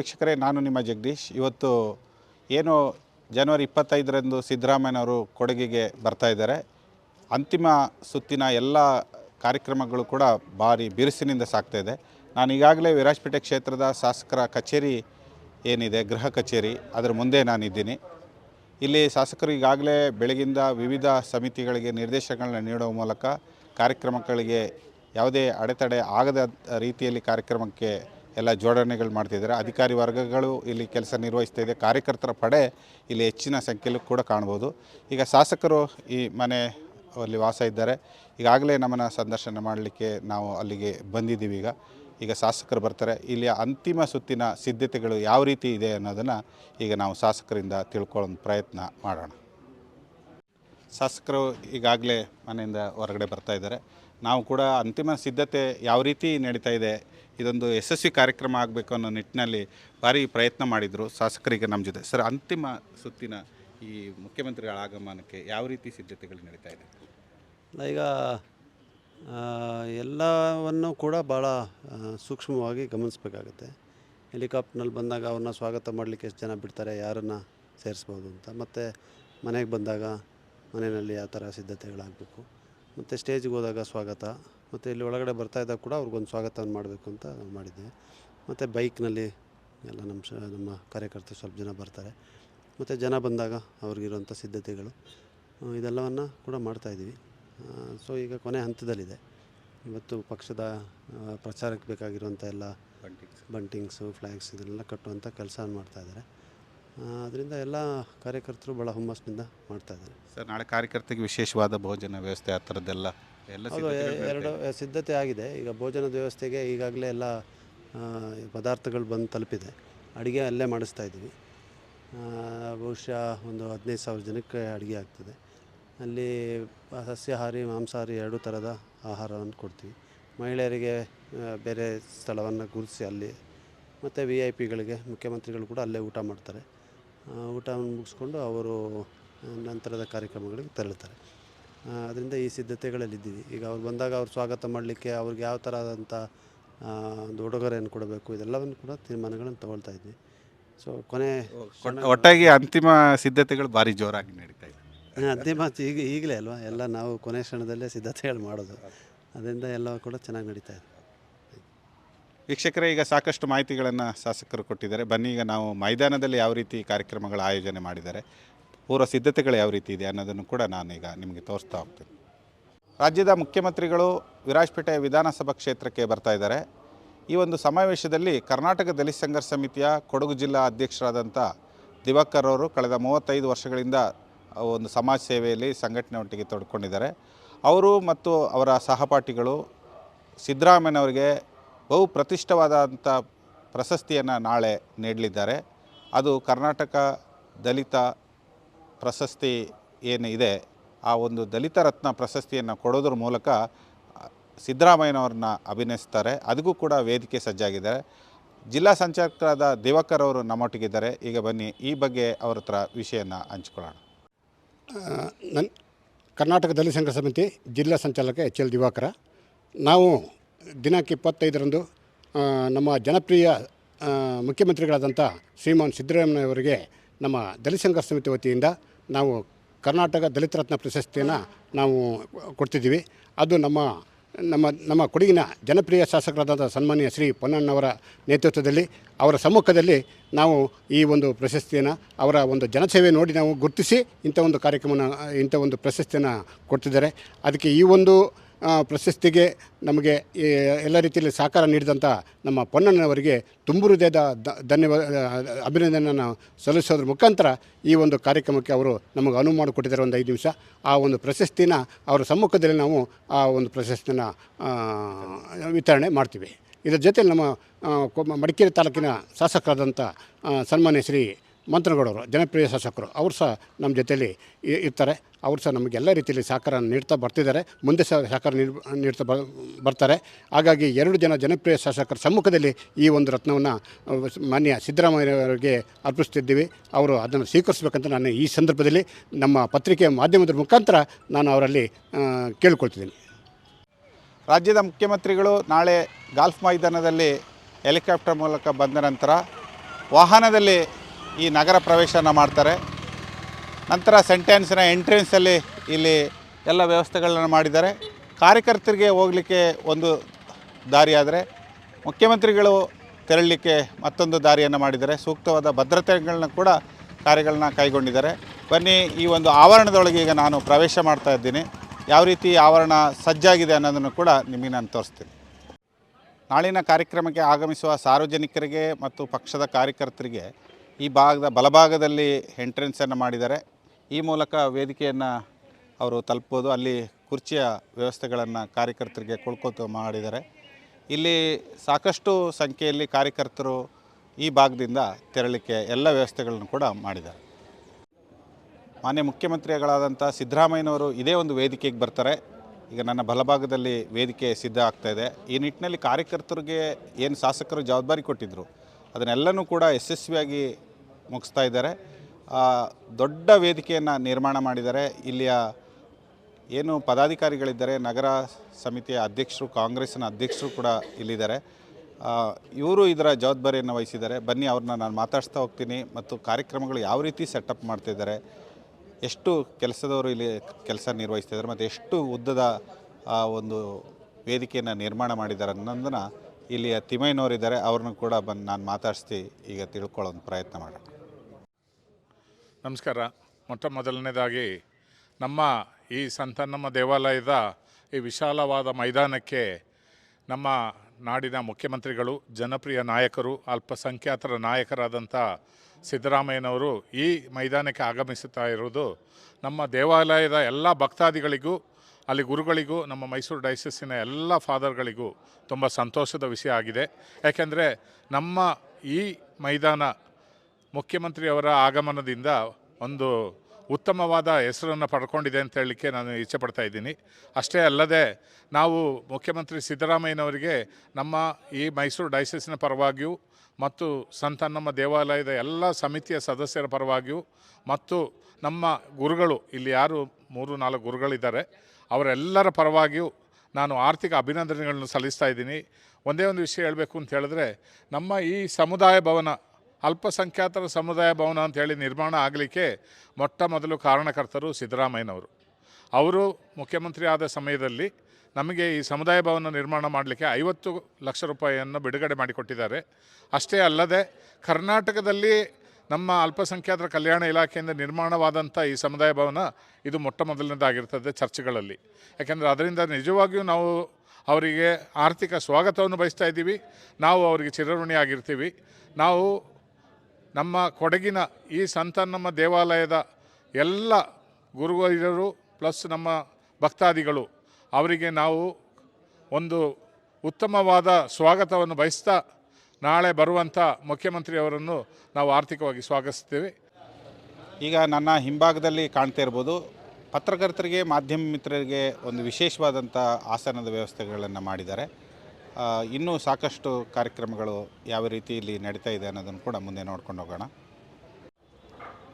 ವೀಕ್ಷಕರೇ, ನಾನು ನಿಮ್ಮ ಜಗದೀಶ್. ಇವತ್ತು ಏನು ಜನವರಿ ಇಪ್ಪತ್ತೈದರಂದು ಸಿದ್ದರಾಮಯ್ಯನವರು ಕೊಡಗಿಗೆ ಬರ್ತಾ ಇದ್ದಾರೆ. ಅಂತಿಮ ಸುತ್ತಿನ ಎಲ್ಲ ಕಾರ್ಯಕ್ರಮಗಳು ಕೂಡ ಭಾರಿ ಬಿರುಸಿನಿಂದ ಸಾಗ್ತಾ ಇದೆ. ನಾನು ಈಗಾಗಲೇ ವಿರಾಜಪೇಟೆ ಕ್ಷೇತ್ರದ ಶಾಸಕರ ಕಚೇರಿ ಏನಿದೆ, ಗೃಹ ಕಚೇರಿ, ಅದರ ಮುಂದೆ ನಾನಿದ್ದೀನಿ. ಇಲ್ಲಿ ಶಾಸಕರು ಈಗಾಗಲೇ ಬೆಳಗಿಂದ ವಿವಿಧ ಸಮಿತಿಗಳಿಗೆ ನಿರ್ದೇಶನಗಳನ್ನ ನೀಡುವ ಮೂಲಕ ಕಾರ್ಯಕ್ರಮಗಳಿಗೆ ಯಾವುದೇ ಅಡೆತಡೆ ಆಗದ ರೀತಿಯಲ್ಲಿ ಕಾರ್ಯಕ್ರಮಕ್ಕೆ ಎಲ್ಲ ಜೋಡಣೆಗಳು ಮಾಡ್ತಿದ್ದಾರೆ. ಅಧಿಕಾರಿ ವರ್ಗಗಳು ಇಲ್ಲಿ ಕೆಲಸ ನಿರ್ವಹಿಸ್ತಾ ಇದೆ. ಕಾರ್ಯಕರ್ತರ ಪಡೆ ಇಲ್ಲಿ ಹೆಚ್ಚಿನ ಸಂಖ್ಯೆಯಲ್ಲೂ ಕೂಡ ಕಾಣ್ಬೋದು ಈಗ ಶಾಸಕರು ಈ ಮನೆ ಅಲ್ಲಿ ವಾಸ ಇದ್ದಾರೆ. ಈಗಾಗಲೇ ನಮ್ಮನ್ನು ಸಂದರ್ಶನ ಮಾಡಲಿಕ್ಕೆ ನಾವು ಅಲ್ಲಿಗೆ ಬಂದಿದ್ದೀವಿ ಈಗ. ಈಗ ಶಾಸಕರು ಬರ್ತಾರೆ. ಇಲ್ಲಿ ಅಂತಿಮ ಸುತ್ತಿನ ಸಿದ್ಧತೆಗಳು ಯಾವ ರೀತಿ ಇದೆ ಅನ್ನೋದನ್ನು ಈಗ ನಾವು ಶಾಸಕರಿಂದ ತಿಳ್ಕೊಳ್ಳೋ ಪ್ರಯತ್ನ ಮಾಡೋಣ. ಶಾಸಕರು ಈಗಾಗಲೇ ಮನೆಯಿಂದ ಹೊರಗಡೆ ಬರ್ತಾ ಇದ್ದಾರೆ. ನಾವು ಕೂಡ ಅಂತಿಮ ಸಿದ್ಧತೆ ಯಾವ ರೀತಿ ನಡೀತಾ ಇದೆ ಇದೊಂದು ಯಶಸ್ವಿ ಕಾರ್ಯಕ್ರಮ ಆಗಬೇಕು ಅನ್ನೋ ನಿಟ್ಟಿನಲ್ಲಿ ಭಾರಿ ಪ್ರಯತ್ನ ಮಾಡಿದರು ಶಾಸಕರಿಗೆ ನಮ್ಮ ಜೊತೆ. ಸರ್, ಅಂತಿಮ ಸುತ್ತಿನ ಈ ಮುಖ್ಯಮಂತ್ರಿಗಳ ಆಗಮನಕ್ಕೆ ಯಾವ ರೀತಿ ಸಿದ್ಧತೆಗಳು ನಡೀತಾ ಇದೆ? ಈಗ ಎಲ್ಲವನ್ನು ಕೂಡ ಭಾಳ ಸೂಕ್ಷ್ಮವಾಗಿ ಗಮನಿಸಬೇಕಾಗುತ್ತೆ. ಹೆಲಿಕಾಪ್ಟರ್ನಲ್ಲಿ ಬಂದಾಗ ಅವ್ರನ್ನ ಸ್ವಾಗತ ಮಾಡಲಿಕ್ಕೆ ಎಷ್ಟು ಜನ ಬಿಡ್ತಾರೆ, ಯಾರನ್ನು ಸೇರಿಸ್ಬೋದು ಅಂತ. ಮತ್ತು ಮನೆಗೆ ಬಂದಾಗ ಮನೆಯಲ್ಲಿ ಆ ಥರ ಸಿದ್ಧತೆಗಳಾಗಬೇಕು. ಮತ್ತು ಸ್ಟೇಜ್ಗೆ ಹೋದಾಗ ಸ್ವಾಗತ. ಮತ್ತು ಇಲ್ಲಿ ಒಳಗಡೆ ಬರ್ತಾ ಇದ್ದಾಗ ಕೂಡ ಅವ್ರಿಗೊಂದು ಸ್ವಾಗತವನ್ನು ಮಾಡಬೇಕು ಅಂತ ಮಾಡಿದ್ದೆ. ಮತ್ತು ಬೈಕ್ನಲ್ಲಿ ಎಲ್ಲ ನಮ್ಮ ಶ ನಮ್ಮ ಕಾರ್ಯಕರ್ತರು ಸ್ವಲ್ಪ ಜನ ಬರ್ತಾರೆ. ಮತ್ತು ಜನ ಬಂದಾಗ ಅವ್ರಿಗಿರುವಂಥ ಸಿದ್ಧತೆಗಳು ಇದೆಲ್ಲವನ್ನು ಕೂಡ ಮಾಡ್ತಾಯಿದ್ದೀವಿ ಸೊ ಈಗ ಕೊನೆ ಹಂತದಲ್ಲಿದೆ. ಇವತ್ತು ಪಕ್ಷದ ಪ್ರಚಾರಕ್ಕೆ ಬೇಕಾಗಿರುವಂಥ ಎಲ್ಲ ಬಂಟಿಂಗ್ಸು ಫ್ಲ್ಯಾಗ್ಸ್ ಇದನ್ನೆಲ್ಲ ಕಟ್ಟುವಂಥ ಕೆಲಸ ಮಾಡ್ತಾಯಿದ್ದಾರೆ ಅದರಿಂದ ಎಲ್ಲ ಕಾರ್ಯಕರ್ತರು ಭಾಳ ಹುಮ್ಮಸ್ಸಿನಿಂದ ಮಾಡ್ತಾಯಿದ್ದಾರೆ ಸರ್ ನಾಳೆ ಕಾರ್ಯಕರ್ತರಿಗೆ ವಿಶೇಷವಾದ ಭೋಜನ ವ್ಯವಸ್ಥೆ ಆ ಥರದ್ದೆಲ್ಲ ಎಲ್ಲ ಹೌದು ಎ- ಎರಡು ಸಿದ್ಧತೆ ಆಗಿದೆ. ಈಗ ಭೋಜನದ ವ್ಯವಸ್ಥೆಗೆ ಈಗಾಗಲೇ ಎಲ್ಲ ಆ, ಪದಾರ್ಥಗಳು ಬಂದು ತಲುಪಿದೆ. ಅಡುಗೆ ಅಲ್ಲೇ ಮಾಡಿಸ್ತಾ ಇದ್ದೀವಿ. ಆ, ಬಹುಶಃ ಒಂದು ಹದಿನೈದು ಸಾವಿರ ಜನಕ್ಕೆ ಅಡುಗೆ ಆಗ್ತದೆ. ಅಲ್ಲಿ ಸಸ್ಯಾಹಾರಿ ಮಾಂಸಾಹಾರಿ ಎರಡೂ ಥರದ ಆಹಾರವನ್ನು ಕೊಡ್ತೀವಿ. ಮಹಿಳೆಯರಿಗೆ ಆ, ಬೇರೆ ಸ್ಥಳವನ್ನು ಗುರುತಿಸಿ ಅಲ್ಲಿ ಮತ್ತು ವಿ ಐ ಪಿಗಳಿಗೆ ಮುಖ್ಯಮಂತ್ರಿಗಳು ಕೂಡ ಅಲ್ಲೇ ಊಟ ಮಾಡ್ತಾರೆ. ಊಟವನ್ನು ಮುಗಿಸ್ಕೊಂಡು ಅವರು ನಂತರದ ಕಾರ್ಯಕ್ರಮಗಳಿಗೆ ತೆರಳುತ್ತಾರೆ. ಅದರಿಂದ ಈ ಸಿದ್ಧತೆಗಳಲ್ಲಿದ್ದೀವಿ ಈಗ ಅವ್ರು ಬಂದಾಗ ಅವ್ರು ಸ್ವಾಗತ ಮಾಡಲಿಕ್ಕೆ ಅವ್ರಿಗೆ ಯಾವ ಥರ ಆದಂಥ ಒಂದು ಉಡುಗೊರೆಯನ್ನು ಕೊಡಬೇಕು ಇದೆಲ್ಲವನ್ನು ಕೂಡ ತೀರ್ಮಾನಗಳನ್ನು ತಗೊಳ್ತಾ ಇದ್ವಿ ಸೊ ಕೊನೆ ಒಟ್ಟಾಗಿ ಅಂತಿಮ ಸಿದ್ಧತೆಗಳು ಭಾರಿ ಜೋರಾಗಿ ನಡೀತಾ ಇದೆ. ಅಂತಿಮ ಈಗ ಈಗಲೇ ಅಲ್ವಾ? ಎಲ್ಲ ನಾವು ಕೊನೆ ಕ್ಷಣದಲ್ಲೇ ಸಿದ್ಧತೆಗಳು ಮಾಡೋದು. ಅದರಿಂದ ಎಲ್ಲ ಕೂಡ ಚೆನ್ನಾಗಿ ನಡೀತಾ ಇದೆ. ವೀಕ್ಷಕರೇ, ಈಗ ಸಾಕಷ್ಟು ಮಾಹಿತಿಗಳನ್ನು ಶಾಸಕರು ಕೊಟ್ಟಿದ್ದಾರೆ. ಬನ್ನಿ, ಈಗ ನಾವು ಮೈದಾನದಲ್ಲಿ ಯಾವ ರೀತಿ ಕಾರ್ಯಕ್ರಮಗಳ ಆಯೋಜನೆ ಮಾಡಿದ್ದಾರೆ, ಪೂರ್ವ ಸಿದ್ಧತೆಗಳು ಯಾವ ರೀತಿ ಇದೆ ಅನ್ನೋದನ್ನು ಕೂಡ ನಾನೀಗ ನಿಮಗೆ ತೋರಿಸ್ತಾ ಹೋಗ್ತೀನಿ. ರಾಜ್ಯದ ಮುಖ್ಯಮಂತ್ರಿಗಳು ವಿರಾಜಪೇಟೆ ವಿಧಾನಸಭಾ ಕ್ಷೇತ್ರಕ್ಕೆ ಬರ್ತಾ ಇದ್ದಾರೆ. ಈ ಒಂದು ಸಮಾವೇಶದಲ್ಲಿ ಕರ್ನಾಟಕ ದಲಿತ ಸಂಘರ್ಷ ಸಮಿತಿಯ ಕೊಡಗು ಜಿಲ್ಲಾ ಅಧ್ಯಕ್ಷರಾದಂಥ ದಿವಾಕರ್ ಅವರು ಕಳೆದ ಮೂವತ್ತೈದು ವರ್ಷಗಳಿಂದ ಒಂದು ಸಮಾಜ ಸೇವೆಯಲ್ಲಿ ಸಂಘಟನೆ ಒಟ್ಟಿಗೆ ತೊಡ್ಕೊಂಡಿದ್ದಾರೆ. ಅವರು ಮತ್ತು ಅವರ ಸಹಪಾಠಿಗಳು ಸಿದ್ದರಾಮಯ್ಯನವರಿಗೆ ಬಹು ಪ್ರತಿಷ್ಠವಾದಂಥ ಪ್ರಶಸ್ತಿಯನ್ನು ನಾಳೆ ನೀಡಲಿದ್ದಾರೆ. ಅದು ಕರ್ನಾಟಕ ದಲಿತ ಪ್ರಶಸ್ತಿ ಏನಿದೆ, ಆ ಒಂದು ದಲಿತ ರತ್ನ ಪ್ರಶಸ್ತಿಯನ್ನು ಕೊಡೋದ್ರ ಮೂಲಕ ಸಿದ್ದರಾಮಯ್ಯನವ್ರನ್ನ ಅಭಿನಯಿಸ್ತಾರೆ. ಅದಕ್ಕೂ ಕೂಡ ವೇದಿಕೆ ಸಜ್ಜಾಗಿದ್ದಾರೆ. ಜಿಲ್ಲಾ ಸಂಚಾಲಕರಾದ ದಿವಾಕರ್ ಅವರು ನಮ್ಮೊಟ್ಟಿಗಿದ್ದಾರೆ. ಈಗ ಬನ್ನಿ, ಈ ಬಗ್ಗೆ ಅವ್ರ ಹತ್ರ ವಿಷಯನ ಹಂಚ್ಕೊಳ್ಳೋಣ. ನನ್ನ ಕರ್ನಾಟಕ ದಲಿತ ಸಂಘ ಸಮಿತಿ ಜಿಲ್ಲಾ ಸಂಚಾಲಕ ಎಚ್ ಎಲ್ ದಿವಾಕರ. ನಾವು ದಿನಾಂಕ ಇಪ್ಪತ್ತೈದರಂದು ನಮ್ಮ ಜನಪ್ರಿಯ ಮುಖ್ಯಮಂತ್ರಿಗಳಾದಂಥ ಶ್ರೀಮಾನ್ ಸಿದ್ದರಾಮಯ್ಯವರಿಗೆ ನಮ್ಮ ದಲಿತ ಸಂಘರ್ಷ ಸಮಿತಿ ವತಿಯಿಂದ ನಾವು ಕರ್ನಾಟಕ ದಲಿತ ರತ್ನ ಪ್ರಶಸ್ತಿಯನ್ನು ನಾವು ಕೊಡ್ತಿದ್ದೀವಿ. ಅದು ನಮ್ಮ ನಮ್ಮ ನಮ್ಮ ಕೊಡಗಿನ ಜನಪ್ರಿಯ ಶಾಸಕರಾದ ಸನ್ಮಾನ್ಯ ಶ್ರೀ ಪೊನ್ನಣ್ಣವರ ನೇತೃತ್ವದಲ್ಲಿ, ಅವರ ಸಮ್ಮುಖದಲ್ಲಿ ನಾವು ಈ ಒಂದು ಪ್ರಶಸ್ತಿಯನ್ನು, ಅವರ ಒಂದು ಜನಸೇವೆ ನೋಡಿ ನಾವು ಗುರುತಿಸಿ ಇಂಥ ಒಂದು ಕಾರ್ಯಕ್ರಮನ ಇಂಥ ಒಂದು ಪ್ರಶಸ್ತಿಯನ್ನು ಕೊಡ್ತಿದ್ದಾರೆ. ಅದಕ್ಕೆ ಈ ಒಂದು ಪ್ರಶಸ್ತಿಗೆ ನಮಗೆ ಎಲ್ಲ ರೀತಿಯಲ್ಲಿ ಸಹಕಾರ ನೀಡಿದಂಥ ನಮ್ಮ ಪೊನ್ನಣ್ಣನವರಿಗೆ ತುಂಬು ಹೃದಯದ ಧನ್ಯವಾದ ಅಭಿನಂದನೆಯನ್ನು ಸಲ್ಲಿಸೋದ್ರ ಮುಖಾಂತರ ಈ ಒಂದು ಕಾರ್ಯಕ್ರಮಕ್ಕೆ ಅವರು ನಮಗೆ ಅನುವು ಮಾಡಿಕೊಟ್ಟಿದ್ದಾರೆ ಒಂದು ಐದು ನಿಮಿಷ. ಆ ಒಂದು ಪ್ರಶಸ್ತಿನ ಅವರ ಸಮ್ಮುಖದಲ್ಲಿ ನಾವು ಆ ಒಂದು ಪ್ರಶಸ್ತಿನ ವಿತರಣೆ ಮಾಡ್ತೀವಿ. ಇದರ ಜೊತೆ ನಮ್ಮ ಮಡಿಕೇರಿ ತಾಲೂಕಿನ ಶಾಸಕರಾದಂಥ ಸನ್ಮಾನ್ಯ ಶ್ರೀ ಮಂತ್ರಗೌಡರು ಜನಪ್ರಿಯ ಶಾಸಕರು, ಅವರು ಸಹ ನಮ್ಮ ಜೊತೆಯಲ್ಲಿ ಇರ್ತಾರೆ. ಅವರು ಸಹ ನಮಗೆ ಎಲ್ಲ ರೀತಿಯಲ್ಲಿ ಸಹಕಾರ ನೀಡ್ತಾ ಬರ್ತಿದ್ದಾರೆ. ಮುಂದೆ ಸಹ ಸಹಕಾರ ನೀಡ್, ನೀಡ್ತಾ ಬರ್ತಾರೆ. ಹಾಗಾಗಿ ಎರಡು ಜನ ಜನಪ್ರಿಯ ಶಾಸಕರ ಸಮ್ಮುಖದಲ್ಲಿ ಈ ಒಂದು ರತ್ನವನ್ನು ಮಾನ್ಯ ಸಿದ್ದರಾಮಯ್ಯವರಿಗೆ ಅರ್ಪಿಸ್ತಿದ್ದೀವಿ. ಅವರು ಅದನ್ನು ಸ್ವೀಕರಿಸಬೇಕಂತ ನಾನು ಈ ಸಂದರ್ಭದಲ್ಲಿ ನಮ್ಮ ಪತ್ರಿಕೆಯ ಮಾಧ್ಯಮದ ಮುಖಾಂತರ ನಾನು ಅವರಲ್ಲಿ ಕೇಳ್ಕೊಳ್ತಿದ್ದೀನಿ. ರಾಜ್ಯದ ಮುಖ್ಯಮಂತ್ರಿಗಳು ನಾಳೆ ಗಾಲ್ಫ್ ಮೈದಾನದಲ್ಲಿ ಹೆಲಿಕಾಪ್ಟರ್ ಮೂಲಕ ಬಂದ ನಂತರ ವಾಹನದಲ್ಲಿ ಈ ನಗರ ಪ್ರವೇಶನ ಮಾಡ್ತಾರೆ. ನಂತರ ಸೆಂಟೆನ್ಸ್ನ ಎಂಟ್ರೆನ್ಸಲ್ಲಿ ಇಲ್ಲಿ ಎಲ್ಲ ವ್ಯವಸ್ಥೆಗಳನ್ನು ಮಾಡಿದ್ದಾರೆ. ಕಾರ್ಯಕರ್ತರಿಗೆ ಹೋಗಲಿಕ್ಕೆ ಒಂದು ದಾರಿಯಾದರೆ ಮುಖ್ಯಮಂತ್ರಿಗಳು ತೆರಳಲಿಕ್ಕೆ ಮತ್ತೊಂದು ದಾರಿಯನ್ನು ಮಾಡಿದ್ದಾರೆ. ಸೂಕ್ತವಾದ ಭದ್ರತೆಗಳನ್ನ ಕೂಡ ಕಾರ್ಯಗಳನ್ನ ಕೈಗೊಂಡಿದ್ದಾರೆ. ಬನ್ನಿ, ಈ ಒಂದು ಆವರಣದೊಳಗೆ ಈಗ ನಾನು ಪ್ರವೇಶ ಮಾಡ್ತಾ ಇದ್ದೀನಿ. ಯಾವ ರೀತಿ ಆವರಣ ಸಜ್ಜಾಗಿದೆ ಅನ್ನೋದನ್ನು ಕೂಡ ನಿಮಗೆ ನಾನು ತೋರಿಸ್ತೀನಿ. ನಾಳಿನ ಕಾರ್ಯಕ್ರಮಕ್ಕೆ ಆಗಮಿಸುವ ಸಾರ್ವಜನಿಕರಿಗೆ ಮತ್ತು ಪಕ್ಷದ ಕಾರ್ಯಕರ್ತರಿಗೆ ಈ ಭಾಗದ ಬಲಭಾಗದಲ್ಲಿ ಎಂಟ್ರೆನ್ಸನ್ನು ಮಾಡಿದ್ದಾರೆ. ಈ ಮೂಲಕ ವೇದಿಕೆಯನ್ನು ಅವರು ತಲುಪ್ಬೋದು ಅಲ್ಲಿ ಕುರ್ಚಿಯ ವ್ಯವಸ್ಥೆಗಳನ್ನು ಕಾರ್ಯಕರ್ತರಿಗೆ ಕೊಳ್ಕೋತು ಮಾಡಿದ್ದಾರೆ. ಇಲ್ಲಿ ಸಾಕಷ್ಟು ಸಂಖ್ಯೆಯಲ್ಲಿ ಕಾರ್ಯಕರ್ತರು ಈ ಭಾಗದಿಂದ ತೆರಳಿಕ್ಕೆ ಎಲ್ಲ ವ್ಯವಸ್ಥೆಗಳನ್ನು ಕೂಡ ಮಾಡಿದ್ದಾರೆ. ಮಾನ್ಯ ಮುಖ್ಯಮಂತ್ರಿಗಳಾದಂಥ ಸಿದ್ದರಾಮಯ್ಯನವರು ಇದೇ ಒಂದು ವೇದಿಕೆಗೆ ಬರ್ತಾರೆ. ಈಗ ನನ್ನ ಬಲಭಾಗದಲ್ಲಿ ವೇದಿಕೆ ಸಿದ್ಧ ಆಗ್ತಾ ಇದೆ. ಈ ನಿಟ್ಟಿನಲ್ಲಿ ಕಾರ್ಯಕರ್ತರಿಗೆ ಏನು ಶಾಸಕರು ಜವಾಬ್ದಾರಿ ಕೊಟ್ಟಿದ್ದರು ಅದನ್ನೆಲ್ಲನೂ ಕೂಡ ಯಶಸ್ವಿಯಾಗಿ ಮುಗಿಸ್ತಾ ಇದ್ದಾರೆ. ದೊಡ್ಡ ವೇದಿಕೆಯನ್ನು ನಿರ್ಮಾಣ ಮಾಡಿದ್ದಾರೆ ಇಲ್ಲಿಯ ಏನು ಪದಾಧಿಕಾರಿಗಳಿದ್ದಾರೆ, ನಗರ ಸಮಿತಿಯ ಅಧ್ಯಕ್ಷರು ಕಾಂಗ್ರೆಸ್ನ ಅಧ್ಯಕ್ಷರು ಕೂಡ ಇಲ್ಲಿದ್ದಾರೆ. ಇವರು ಇದರ ಜವಾಬ್ದಾರಿಯನ್ನು ವಹಿಸಿದ್ದಾರೆ. ಬನ್ನಿ, ಅವ್ರನ್ನ ನಾನು ಮಾತಾಡ್ತಾ ಹೋಗ್ತೀನಿ ಮತ್ತು ಕಾರ್ಯಕ್ರಮಗಳು ಯಾವ ರೀತಿ ಸೆಟಪ್ ಮಾಡ್ತಿದ್ದಾರೆ ಎಷ್ಟು ಕೆಲಸದವರು ಇಲ್ಲಿ ಕೆಲಸ ನಿರ್ವಹಿಸ್ತಿದ್ದಾರೆ ಮತ್ತು ಎಷ್ಟು ಉದ್ದದ ಒಂದು ವೇದಿಕೆಯನ್ನು ನಿರ್ಮಾಣ ಮಾಡಿದ್ದಾರೆ ಅನ್ನೋದನ್ನು ಇಲ್ಲಿಯ ತಿಮ್ಮಯ್ಯನವರಿದ್ದಾರೆ ಅವ್ರನ್ನೂ ಕೂಡ ಬಂದು ನಾನು ಮಾತಾಡಿಸ್ತಿ ಈಗ ತಿಳ್ಕೊಳ್ಳೋ ಪ್ರಯತ್ನ ಮಾಡೋಣ. ನಮಸ್ಕಾರ. ಮೊಟ್ಟ ಮೊದಲನೇದಾಗಿ ನಮ್ಮ ಈ ಸಂತನಮ್ಮ ದೇವಾಲಯದ ಈ ವಿಶಾಲವಾದ ಮೈದಾನಕ್ಕೆ ನಮ್ಮ ನಾಡಿನ ಮುಖ್ಯಮಂತ್ರಿಗಳು, ಜನಪ್ರಿಯ ನಾಯಕರು, ಅಲ್ಪಸಂಖ್ಯಾತರ ನಾಯಕರಾದಂಥ ಸಿದ್ದರಾಮಯ್ಯನವರು ಈ ಮೈದಾನಕ್ಕೆ ಆಗಮಿಸುತ್ತಾ ಇರುವುದು ನಮ್ಮ ದೇವಾಲಯದ ಎಲ್ಲ ಭಕ್ತಾದಿಗಳಿಗೂ, ಅಲ್ಲಿ ಗುರುಗಳಿಗೂ, ನಮ್ಮ ಮೈಸೂರು ಡೈಸಸ್ಸಿನ ಎಲ್ಲ ಫಾದರ್ಗಳಿಗೂ ತುಂಬ ಸಂತೋಷದ ವಿಷಯ ಆಗಿದೆ. ಯಾಕೆಂದರೆ ನಮ್ಮ ಈ ಮೈದಾನ ಮುಖ್ಯಮಂತ್ರಿಯವರ ಆಗಮನದಿಂದ ಒಂದು ಉತ್ತಮವಾದ ಹೆಸರನ್ನು ಪಡ್ಕೊಂಡಿದೆ ಅಂತ ಹೇಳಲಿಕ್ಕೆ ನಾನು ಇಚ್ಛೆ ಪಡ್ತಾ ಇದ್ದೀನಿ. ಅಷ್ಟೇ ಅಲ್ಲದೆ ನಾವು ಮುಖ್ಯಮಂತ್ರಿ ಸಿದ್ದರಾಮಯ್ಯನವರಿಗೆ ನಮ್ಮ ಈ ಮೈಸೂರು ಡೈಸಸ್ನ ಪರವಾಗಿಯೂ ಮತ್ತು ಸಂತ ನಮ್ಮ ದೇವಾಲಯದ ಎಲ್ಲ ಸಮಿತಿಯ ಸದಸ್ಯರ ಪರವಾಗಿಯೂ ಮತ್ತು ನಮ್ಮ ಗುರುಗಳು, ಇಲ್ಲಿ ಯಾರು ಮೂರು ನಾಲ್ಕು ಗುರುಗಳಿದ್ದಾರೆ, ಅವರೆಲ್ಲರ ಪರವಾಗಿಯೂ ನಾನು ಆರ್ಥಿಕ ಅಭಿನಂದನೆಗಳನ್ನು ಸಲ್ಲಿಸ್ತಾ ಇದ್ದೀನಿ. ಒಂದೇ ಒಂದು ವಿಷಯ ಹೇಳಬೇಕು ಅಂತ ಹೇಳಿದ್ರೆ, ನಮ್ಮ ಈ ಸಮುದಾಯ ಭವನ ಅಲ್ಪಸಂಖ್ಯಾತರ ಸಮುದಾಯ ಭವನ ಅಂತ ಹೇಳಿ ನಿರ್ಮಾಣ ಆಗಲಿಕ್ಕೆ ಮೊಟ್ಟ ಮೊದಲು ಕಾರಣಕರ್ತರು ಸಿದ್ದರಾಮಯ್ಯನವರು. ಅವರು ಮುಖ್ಯಮಂತ್ರಿ ಆದ ಸಮಯದಲ್ಲಿ ನಮಗೆ ಈ ಸಮುದಾಯ ಭವನ ನಿರ್ಮಾಣ ಮಾಡಲಿಕ್ಕೆ ಐವತ್ತು ಲಕ್ಷ ರೂಪಾಯಿಯನ್ನು ಬಿಡುಗಡೆ ಮಾಡಿಕೊಟ್ಟಿದ್ದಾರೆ. ಅಷ್ಟೇ ಅಲ್ಲದೆ ಕರ್ನಾಟಕದಲ್ಲಿ ನಮ್ಮ ಅಲ್ಪಸಂಖ್ಯಾತರ ಕಲ್ಯಾಣ ಇಲಾಖೆಯಿಂದ ನಿರ್ಮಾಣವಾದಂಥ ಈ ಸಮುದಾಯ ಭವನ ಇದು ಮೊಟ್ಟ ಮೊದಲನೇದಾಗಿರ್ತದೆ ಚರ್ಚ್ಗಳಲ್ಲಿ. ಯಾಕೆಂದರೆ ಅದರಿಂದ ನಿಜವಾಗಿಯೂ ನಾವು ಅವರಿಗೆ ಆರ್ಥಿಕ ಸ್ವಾಗತವನ್ನು ಬಯಸ್ತಾ ಇದ್ದೀವಿ. ನಾವು ಅವರಿಗೆ ಚಿರಋಣಿಯಾಗಿರ್ತೀವಿ. ನಾವು ನಮ್ಮ ಕೊಡಗಿನ ಈ ಸಂತನ್ನಮ್ಮ ದೇವಾಲಯದ ಎಲ್ಲ ಗುರುವೈರರು ಪ್ಲಸ್ ನಮ್ಮ ಭಕ್ತಾದಿಗಳು, ಅವರಿಗೆ ನಾವು ಒಂದು ಉತ್ತಮವಾದ ಸ್ವಾಗತವನ್ನು ಬಯಸ್ತಾ ನಾಳೆ ಬರುವಂಥ ಮುಖ್ಯಮಂತ್ರಿಯವರನ್ನು ನಾವು ಆರ್ಥಿಕವಾಗಿ ಸ್ವಾಗತಿಸ್ತೇವೆ ಈಗ ನನ್ನ ಹಿಂಭಾಗದಲ್ಲಿ ಕಾಣ್ತಾ ಇರ್ಬೋದು, ಪತ್ರಕರ್ತರಿಗೆ, ಮಾಧ್ಯಮ ಮಿತ್ರರಿಗೆ ಒಂದು ವಿಶೇಷವಾದಂಥ ಆಸನದ ವ್ಯವಸ್ಥೆಗಳನ್ನು ಮಾಡಿದ್ದಾರೆ. ಇನ್ನೂ ಸಾಕಷ್ಟು ಕಾರ್ಯಕ್ರಮಗಳು ಯಾವ ರೀತಿ ಇಲ್ಲಿ ನಡೀತಾ ಇದೆ ಅನ್ನೋದನ್ನು ಕೂಡ ಮುಂದೆ ನೋಡ್ಕೊಂಡು ಹೋಗೋಣ.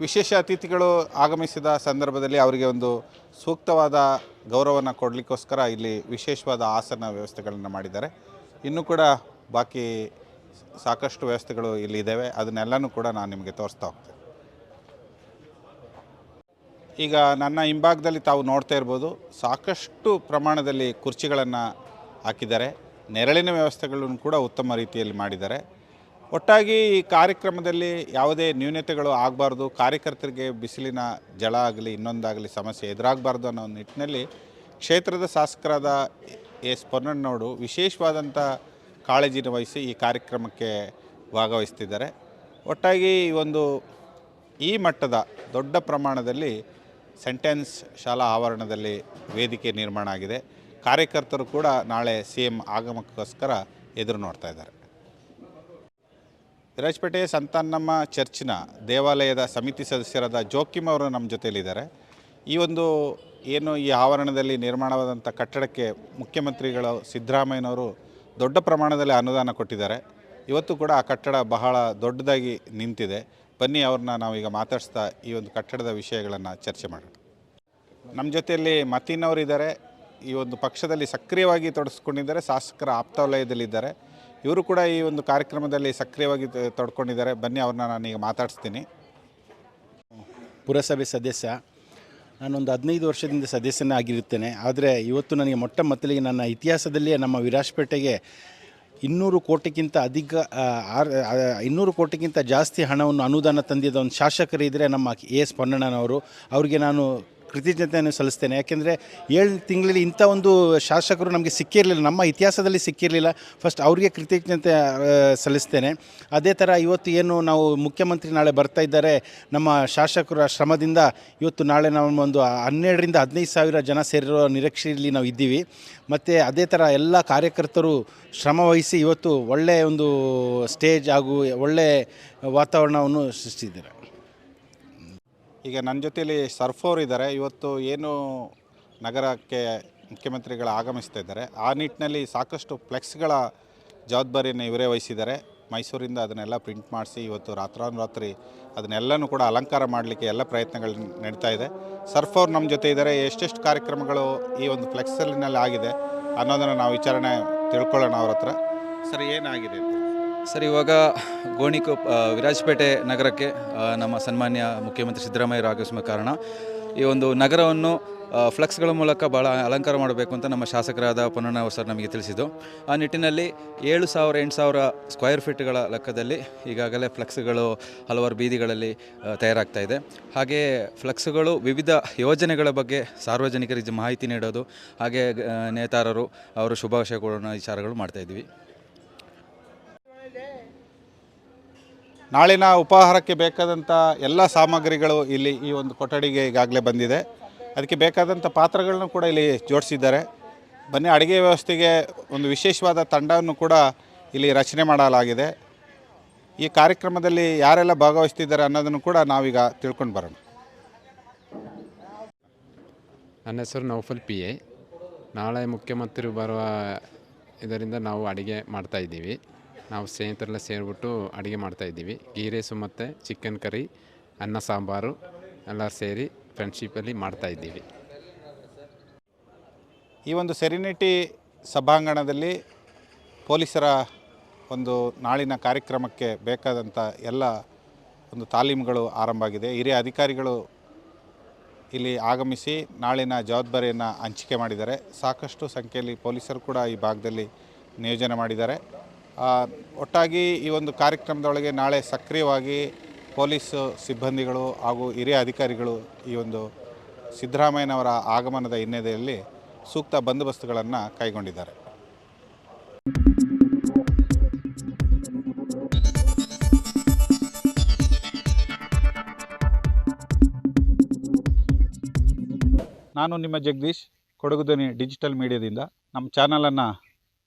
ವಿಶೇಷ ಅತಿಥಿಗಳು ಆಗಮಿಸಿದ ಸಂದರ್ಭದಲ್ಲಿ ಅವರಿಗೆ ಒಂದು ಸೂಕ್ತವಾದ ಗೌರವವನ್ನು ಕೊಡಲಿಕ್ಕೋಸ್ಕರ ಇಲ್ಲಿ ವಿಶೇಷವಾದ ಆಸನ ವ್ಯವಸ್ಥೆಗಳನ್ನು ಮಾಡಿದ್ದಾರೆ. ಇನ್ನೂ ಕೂಡ ಬಾಕಿ ಸಾಕಷ್ಟು ವ್ಯವಸ್ಥೆಗಳು ಇಲ್ಲಿ ಇದ್ದಾವೆ. ಅದನ್ನೆಲ್ಲನೂ ಕೂಡ ನಾನು ನಿಮಗೆ ತೋರಿಸ್ತಾ ಹೋಗ್ತೇನೆ. ಈಗ ನನ್ನ ಹಿಂಭಾಗದಲ್ಲಿ ತಾವು ನೋಡ್ತಾ ಇರ್ಬೋದು, ಸಾಕಷ್ಟು ಪ್ರಮಾಣದಲ್ಲಿ ಕುರ್ಚಿಗಳನ್ನು ಹಾಕಿದ್ದಾರೆ. ನೆರಳಿನ ವ್ಯವಸ್ಥೆಗಳನ್ನು ಕೂಡ ಉತ್ತಮ ರೀತಿಯಲ್ಲಿ ಮಾಡಿದ್ದಾರೆ. ಒಟ್ಟಾಗಿ ಈ ಕಾರ್ಯಕ್ರಮದಲ್ಲಿ ಯಾವುದೇ ನ್ಯೂನತೆಗಳು ಆಗಬಾರ್ದು, ಕಾರ್ಯಕರ್ತರಿಗೆ ಬಿಸಿಲಿನ ಜಳ ಆಗಲಿ, ಇನ್ನೊಂದಾಗಲಿ ಸಮಸ್ಯೆ ಎದುರಾಗಬಾರ್ದು ಅನ್ನೋ ನಿಟ್ಟಿನಲ್ಲಿ ಕ್ಷೇತ್ರದ ಶಾಸಕರಾದ ಎಸ್ ಪೊನ್ನಣ್ಣವರು ವಿಶೇಷವಾದಂಥ ಕಾಳಜಿನ ವಹಿಸಿ ಈ ಕಾರ್ಯಕ್ರಮಕ್ಕೆ ಭಾಗವಹಿಸ್ತಿದ್ದಾರೆ. ಒಟ್ಟಾಗಿ ಒಂದು ಈ ಮಟ್ಟದ ದೊಡ್ಡ ಪ್ರಮಾಣದಲ್ಲಿ ಸೆಂಟೆನ್ಸ್ ಶಾಲಾ ಆವರಣದಲ್ಲಿ ವೇದಿಕೆ ನಿರ್ಮಾಣ ಆಗಿದೆ. ಕಾರ್ಯಕರ್ತರು ಕೂಡ ನಾಳೆ ಸಿ ಎಂ ಆಗಮಕ್ಕೋಸ್ಕರ ಎದುರು ನೋಡ್ತಾ ಇದ್ದಾರೆ. ವಿರಾಜಪೇಟೆ ಸಂತಾನಮ್ಮ ಚರ್ಚಿನ ದೇವಾಲಯದ ಸಮಿತಿ ಸದಸ್ಯರಾದ ಜೋಕಿಮ್ ಅವರು ನಮ್ಮ ಜೊತೆಯಲ್ಲಿದ್ದಾರೆ. ಈ ಒಂದು ಏನು ಈ ಆವರಣದಲ್ಲಿ ನಿರ್ಮಾಣವಾದಂಥ ಕಟ್ಟಡಕ್ಕೆ ಮುಖ್ಯಮಂತ್ರಿಗಳು ಸಿದ್ದರಾಮಯ್ಯನವರು ದೊಡ್ಡ ಪ್ರಮಾಣದಲ್ಲಿ ಅನುದಾನ ಕೊಟ್ಟಿದ್ದಾರೆ. ಇವತ್ತು ಕೂಡ ಆ ಕಟ್ಟಡ ಬಹಳ ದೊಡ್ಡದಾಗಿ ನಿಂತಿದೆ. ಬನ್ನಿ ಅವ್ರನ್ನ ನಾವೀಗ ಮಾತಾಡಿಸ್ತಾ ಈ ಒಂದು ಕಟ್ಟಡದ ವಿಷಯಗಳನ್ನು ಚರ್ಚೆ ಮಾಡೋಣ. ನಮ್ಮ ಜೊತೆಯಲ್ಲಿ ಮತೀನ್ ಅವರಿದ್ದಾರೆ ಈ ಒಂದು ಪಕ್ಷದಲ್ಲಿ ಸಕ್ರಿಯವಾಗಿ ತೊಡಗಿಸ್ಕೊಂಡಿದ್ದಾರೆ, ಶಾಸಕರ ಆಪ್ತವಲಯದಲ್ಲಿದ್ದಾರೆ. ಇವರು ಕೂಡ ಈ ಒಂದು ಕಾರ್ಯಕ್ರಮದಲ್ಲಿ ಸಕ್ರಿಯವಾಗಿ ತೊಡ್ಕೊಂಡಿದ್ದಾರೆ. ಬನ್ನಿ, ಅವ್ರನ್ನ ನಾನೀಗ ಮಾತಾಡಿಸ್ತೀನಿ. ಪುರಸಭೆ ಸದಸ್ಯ, ನಾನೊಂದು ಹದಿನೈದು ವರ್ಷದಿಂದ ಸದಸ್ಯನಾಗಿರುತ್ತೇನೆ ಆದರೆ ಇವತ್ತು ನನಗೆ ಮೊಟ್ಟ ಮೊದಲಿಗೆ ನನ್ನ ಇತಿಹಾಸದಲ್ಲಿಯೇ ನಮ್ಮ ವಿರಾಜಪೇಟೆಗೆ ಇನ್ನೂರು ಕೋಟಿಗಿಂತ ಅಧಿಕ ಆರ್ ಇನ್ನೂರು ಕೋಟಿಗಿಂತ ಜಾಸ್ತಿ ಹಣವನ್ನು ಅನುದಾನ ತಂದಿದ್ದ ಒಂದು ಶಾಸಕರಿದ್ದರೆ ನಮ್ಮ ಎ ಎಸ್ ಪೊನ್ನಣ್ಣನವರು. ಅವರಿಗೆ ನಾನು ಕೃತಜ್ಞತೆಯನ್ನು ಸಲ್ಲಿಸ್ತೇನೆ. ಯಾಕೆಂದರೆ ಏಳು ತಿಂಗಳಲ್ಲಿ ಇಂಥ ಒಂದು ಶಾಸಕರು ನಮಗೆ ಸಿಕ್ಕಿರಲಿಲ್ಲ, ನಮ್ಮ ಇತಿಹಾಸದಲ್ಲಿ ಸಿಕ್ಕಿರಲಿಲ್ಲ. ಫಸ್ಟ್ ಅವರಿಗೆ ಕೃತಜ್ಞತೆ ಸಲ್ಲಿಸ್ತೇನೆ. ಅದೇ ಥರ ಇವತ್ತು ಏನು ನಾವು ಮುಖ್ಯಮಂತ್ರಿ ನಾಳೆ ಬರ್ತಾ ಇದ್ದಾರೆ, ನಮ್ಮ ಶಾಸಕರ ಶ್ರಮದಿಂದ ಇವತ್ತು ನಾಳೆ ನಾವು ಒಂದು ಹನ್ನೆರಡರಿಂದ ಹದಿನೈದು ಸಾವಿರ ಜನ ಸೇರಿರೋ ನಿರೀಕ್ಷೆಯಲ್ಲಿ ನಾವು ಇದ್ದೀವಿ. ಮತ್ತು ಅದೇ ಥರ ಎಲ್ಲ ಕಾರ್ಯಕರ್ತರು ಶ್ರಮವಹಿಸಿ ಇವತ್ತು ಒಳ್ಳೆಯ ಒಂದು ಸ್ಟೇಜ್ ಹಾಗೂ ಒಳ್ಳೆಯ ವಾತಾವರಣವನ್ನು ಸೃಷ್ಟಿಸಿದ್ದಾರೆ. ಈಗ ನನ್ನ ಜೊತೆಯಲ್ಲಿ ಸರ್ಫೋರ್ ಇದ್ದಾರೆ. ಇವತ್ತು ಏನು ನಗರಕ್ಕೆ ಮುಖ್ಯಮಂತ್ರಿಗಳು ಆಗಮಿಸ್ತಾ ಇದ್ದಾರೆ. ಆ ನಿಟ್ಟಿನಲ್ಲಿ ಸಾಕಷ್ಟು ಫ್ಲೆಕ್ಸ್ಗಳ ಜವಾಬ್ದಾರಿಯನ್ನು ಇವರೇ ವಹಿಸಿದ್ದಾರೆ. ಮೈಸೂರಿಂದ ಅದನ್ನೆಲ್ಲ ಪ್ರಿಂಟ್ ಮಾಡಿಸಿ ಇವತ್ತು ರಾತ್ರಾನುರಾತ್ರಿ ಅದನ್ನೆಲ್ಲನೂ ಕೂಡ ಅಲಂಕಾರ ಮಾಡಲಿಕ್ಕೆ ಎಲ್ಲ ಪ್ರಯತ್ನಗಳು ನಡೀತಾ ಇದೆ. ಸರ್ಫೋರ್ ನಮ್ಮ ಜೊತೆ ಇದ್ದಾರೆ. ಎಷ್ಟೆಷ್ಟು ಕಾರ್ಯಕ್ರಮಗಳು ಈ ಒಂದು ಫ್ಲೆಕ್ಸಲ್ಲಿನಲ್ಲಿ ಆಗಿದೆ ಅನ್ನೋದನ್ನು ನಾವು ವಿಚಾರಣೆ ತಿಳ್ಕೊಳ್ಳೋಣ ಅವ್ರ ಹತ್ರ. ಸರಿ, ಏನಾಗಿದೆ ಸರ್ ಇವಾಗ ಗೋಣಿಕೊಪ್ ಆ, ವಿರಾಜಪೇಟೆ ನಗರಕ್ಕೆ ನಮ್ಮ ಸನ್ಮಾನ್ಯ ಮುಖ್ಯಮಂತ್ರಿ ಸಿದ್ದರಾಮಯ್ಯರು ಆಗಮಿಸುವ ಕಾರಣ ಈ ಒಂದು ನಗರವನ್ನು ಫ್ಲೆಕ್ಸ್ಗಳ ಮೂಲಕ ಭಾಳ ಅಲಂಕಾರ ಮಾಡಬೇಕು ಅಂತ ನಮ್ಮ ಶಾಸಕರಾದ ಪೊನ್ನಣ್ಣ ಸರ್ ನಮಗೆ ತಿಳಿಸಿದ್ದು. ಆ ನಿಟ್ಟಿನಲ್ಲಿ ಏಳು ಸಾವಿರ ಎಂಟು ಸಾವಿರ ಸ್ಕ್ವೇರ್ ಫೀಟ್ಗಳ ಲೆಕ್ಕದಲ್ಲಿ ಈಗಾಗಲೇ ಫ್ಲೆಕ್ಸ್ಗಳು ಹಲವಾರು ಬೀದಿಗಳಲ್ಲಿ ತಯಾರಾಗ್ತಾ ಇದೆ. ಹಾಗೆ ಫ್ಲೆಕ್ಸ್ಗಳು ವಿವಿಧ ಯೋಜನೆಗಳ ಬಗ್ಗೆ ಸಾರ್ವಜನಿಕರಿಗೆ ಮಾಹಿತಿ ನೀಡೋದು ಹಾಗೆ ನೇತಾರರು ಅವರು ಶುಭಾಶಯ ಕೊಡೋಣ ವಿಚಾರಗಳು ಮಾಡ್ತಾ ನಾಳಿನ ಉಪಾಹಾರಕ್ಕೆ ಬೇಕಾದಂಥ ಎಲ್ಲ ಸಾಮಗ್ರಿಗಳು ಇಲ್ಲಿ ಈ ಒಂದು ಕೊಠಡಿಗೆ ಈಗಾಗಲೇ ಬಂದಿದೆ. ಅದಕ್ಕೆ ಬೇಕಾದಂಥ ಪಾತ್ರಗಳನ್ನು ಕೂಡ ಇಲ್ಲಿ ಜೋಡಿಸಿದ್ದಾರೆ. ಬನ್ನಿ, ಅಡುಗೆ ವ್ಯವಸ್ಥೆಗೆ ಒಂದು ವಿಶೇಷವಾದ ತಂಡವನ್ನು ಕೂಡ ಇಲ್ಲಿ ರಚನೆ ಮಾಡಲಾಗಿದೆ. ಈ ಕಾರ್ಯಕ್ರಮದಲ್ಲಿ ಯಾರೆಲ್ಲ ಭಾಗವಹಿಸ್ತಿದ್ದಾರೆ ಅನ್ನೋದನ್ನು ಕೂಡ ನಾವೀಗ ತಿಳ್ಕೊಂಡು ಬರೋಣ. ನನ್ನ ಹೆಸರು ನೌಫಲ್ ಪಿ ಎ. ನಾಳೆ ಮುಖ್ಯಮಂತ್ರಿ ಬರುವ ಇದರಿಂದ ನಾವು ಅಡುಗೆ ಮಾಡ್ತಾ ಇದ್ದೀವಿ. ನಾವು ಸ್ನೇಹಿತರೆಲ್ಲ ಸೇರಿಬಿಟ್ಟು ಅಡುಗೆ ಮಾಡ್ತಾಯಿದ್ದೀವಿ ಗೀ ರೈಸು ಮತ್ತು ಚಿಕನ್ ಕರಿ ಅನ್ನ ಸಾಂಬಾರು ಎಲ್ಲ ಸೇರಿ ಫ್ರೆಂಡ್ಶಿಪ್ಪಲ್ಲಿ ಮಾಡ್ತಾಯಿದ್ದೀವಿ ಈ ಒಂದು ಸೆರಿನಿಟಿ ಸಭಾಂಗಣದಲ್ಲಿ ಪೊಲೀಸರ ಒಂದು ನಾಳಿನ ಕಾರ್ಯಕ್ರಮಕ್ಕೆ ಬೇಕಾದಂಥ ಎಲ್ಲ ಒಂದು ತಾಲೀಮುಗಳು ಆರಂಭ ಆಗಿದೆ. ಹಿರಿಯ ಅಧಿಕಾರಿಗಳು ಇಲ್ಲಿ ಆಗಮಿಸಿ ನಾಳಿನ ಜವಾಬ್ದಾರಿಯನ್ನು ಹಂಚಿಕೆ ಮಾಡಿದ್ದಾರೆ. ಸಾಕಷ್ಟು ಸಂಖ್ಯೆಯಲ್ಲಿ ಪೊಲೀಸರು ಕೂಡ ಈ ಭಾಗದಲ್ಲಿ ನಿಯೋಜನೆ ಮಾಡಿದ್ದಾರೆ. ಒಟ್ಟಾಗಿ ಈ ಒಂದು ಕಾರ್ಯಕ್ರಮದೊಳಗೆ ನಾಳೆ ಸಕ್ರಿಯವಾಗಿ ಪೊಲೀಸ್ ಸಿಬ್ಬಂದಿಗಳು ಹಾಗೂ ಹಿರಿಯ ಅಧಿಕಾರಿಗಳು ಈ ಒಂದು ಸಿದ್ದರಾಮಯ್ಯನವರ ಆಗಮನದ ಹಿನ್ನೆಲೆಯಲ್ಲಿ ಸೂಕ್ತ ಬಂದೋಬಸ್ತುಗಳನ್ನು ಕೈಗೊಂಡಿದ್ದಾರೆ. ನಾನು ನಿಮ್ಮ ಜಗದೀಶ್ ಕೊಡಗುದನಿ ಡಿಜಿಟಲ್ ಮೀಡಿಯಾದಿಂದ. ನಮ್ಮ ಚಾನಲನ್ನು